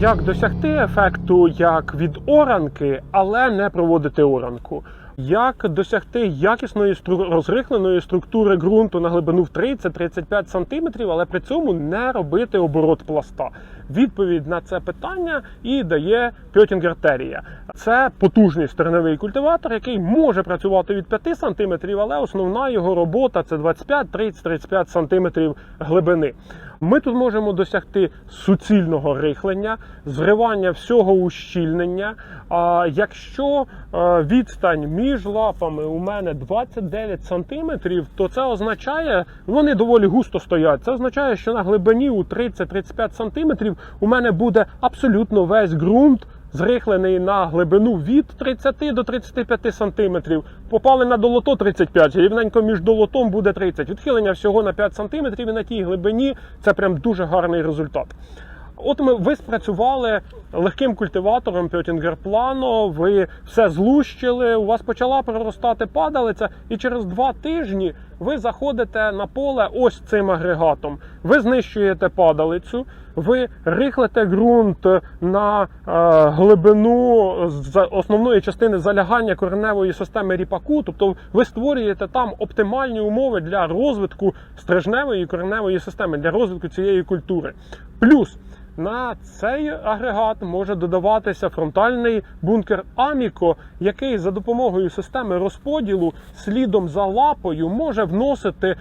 як досягти ефекту як від оранки, але не проводити оранку. Як досягти якісної розрихленої структури ґрунту на глибину в 30-35 см, але при цьому не робити оборот пласта? Відповідь на це питання і дає Пьотінгер Терія. Це потужний стерневий культиватор, який може працювати від 5 см, але основна його робота це 25-30-35 см глибини. Ми тут можемо досягти суцільного рихлення, зривання всього ущільнення. А якщо е, відстань між лапами у мене 29 см, то це означає, вони доволі густо стоять. Це означає, що на глибині у 30-35 см у мене буде абсолютно весь ґрунт. Зрихлений на глибину від 30 до 35 см. Попали на долото 35, рівненько між долотом буде 30. Відхилення всього на 5 см і на тій глибині це прям дуже гарний результат. От ми ви спрацювали легким культиватором Пьотінгер Плано, ви все злущили, у вас почала проростати падалиця, і через два тижні ви заходите на поле ось цим агрегатом. Ви знищуєте падалицю, ви рихлите ґрунт на е, глибину основної частини залягання кореневої системи ріпаку, тобто ви створюєте там оптимальні умови для розвитку стрижневої і кореневої системи, для розвитку цієї культури. Плюс на цей агрегат може додаватися фронтальний бункер Аміко, який за допомогою системи розподілу слідом за лапою може вносити е,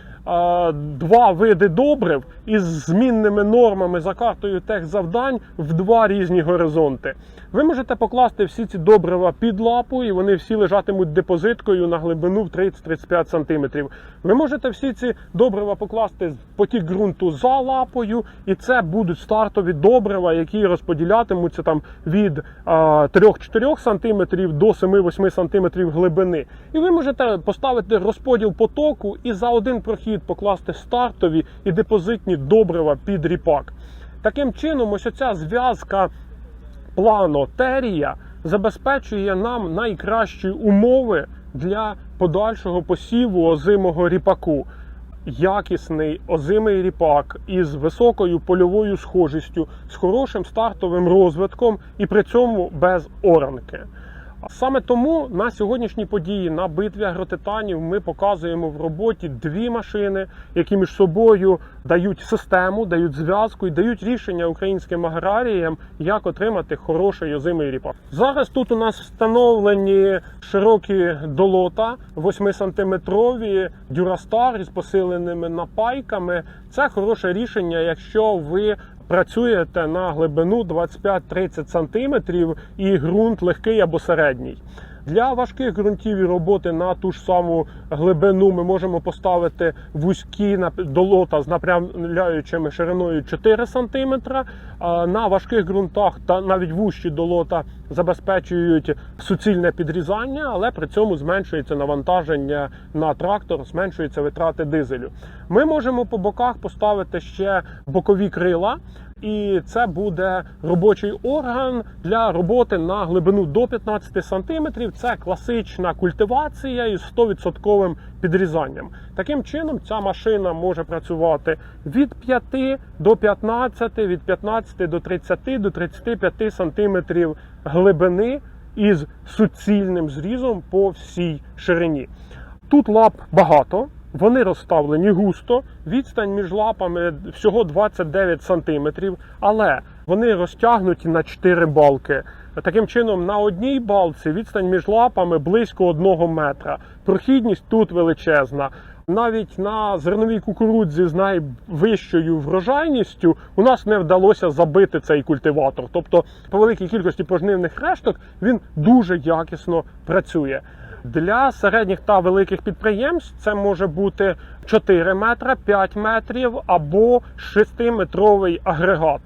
два види добрив із змінними нормами за картою техзавдань в два різні горизонти. Ви можете покласти всі ці добрива під лапу, і вони всі лежатимуть депозиткою на глибину в 30-35 см. Ви можете всі ці добрива покласти потік ґрунту за лапою, і це будуть стартові добрива, які розподілятимуться там від 3-4 см до 7-8 см глибини. І ви можете поставити розподіл потоку і за один прохід покласти стартові і депозитні добрива під ріпак. Таким чином, ось оця зв'язка планотерія забезпечує нам найкращі умови для подальшого посіву озимого ріпаку. Якісний озимий ріпак із високою польовою схожістю, з хорошим стартовим розвитком і при цьому без оранки. Саме тому на сьогоднішній події на битві агротитанів ми показуємо в роботі дві машини, які між собою дають систему, дають зв'язку і дають рішення українським аграріям, як отримати хороший озимий ріпак. Зараз тут у нас встановлені широкі долота 8-сантиметрові дюрастар із посиленими напайками. Це хороше рішення, якщо ви працюєте на глибину 25-30 см і ґрунт легкий або середній. Для важких ґрунтів і роботи на ту ж саму глибину ми можемо поставити вузькі долота з напрямляючими шириною 4 см. На важких ґрунтах та навіть вущі долота забезпечують суцільне підрізання, але при цьому зменшується навантаження на трактор, зменшуються витрати дизелю. Ми можемо по боках поставити ще бокові крила. І це буде робочий орган для роботи на глибину до 15 см. Це класична культивація із 100% підрізанням. Таким чином, ця машина може працювати від 5 до 15, від 15 до 30 до 35 см глибини із суцільним зрізом по всій ширині. Тут лап багато. Вони розставлені густо, відстань між лапами всього 29 см, але вони розтягнуті на 4 балки. Таким чином, на одній балці відстань між лапами близько 1 метра. Прохідність тут величезна. Навіть на зерновій кукурудзі з найвищою врожайністю у нас не вдалося забити цей культиватор. Тобто, по великій кількості пожнивних решток він дуже якісно працює. Для середніх та великих підприємств це може бути 4 метри, 5 метрів або 6-метровий агрегат.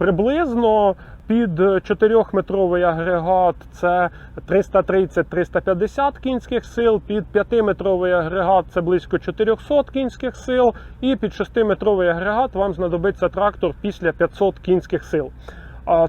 Приблизно під 4-метровий агрегат це 330-350 кінських сил, під 5-метровий агрегат це близько 400 кінських сил, і під 6-метровий агрегат вам знадобиться трактор після 500 кінських сил.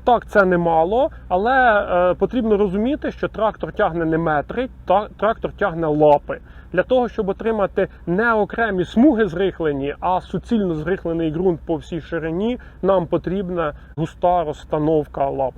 Так, це немало, але е, потрібно розуміти, що трактор тягне не метри, та, трактор тягне лапи. Для того, щоб отримати не окремі смуги зрихлені, а суцільно зрихлений ґрунт по всій ширині, нам потрібна густа розстановка лап.